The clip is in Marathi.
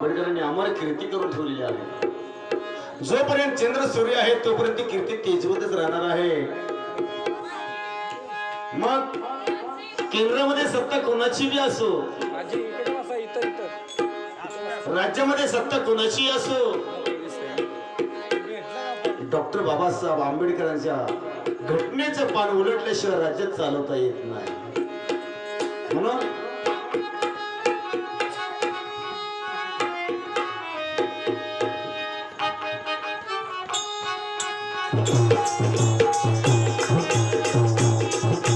आंबेडकरांनी अमर कीर्ती करून ठेवलेली आहे. जोपर्यंत चंद्र सूर्य आहे तोपर्यंत ती कीर्ती तेजवतच राहणार आहे. मग केंद्रामध्ये सत्ता कोणाची बी असो राज्यामध्ये सत्ता कोणाची असो डॉक्टर बाबासाहेब आंबेडकरांच्या घटनेचं पान उलटल्याशिवाय राज्यात चालवता येत नाही. म्हणून ピッ!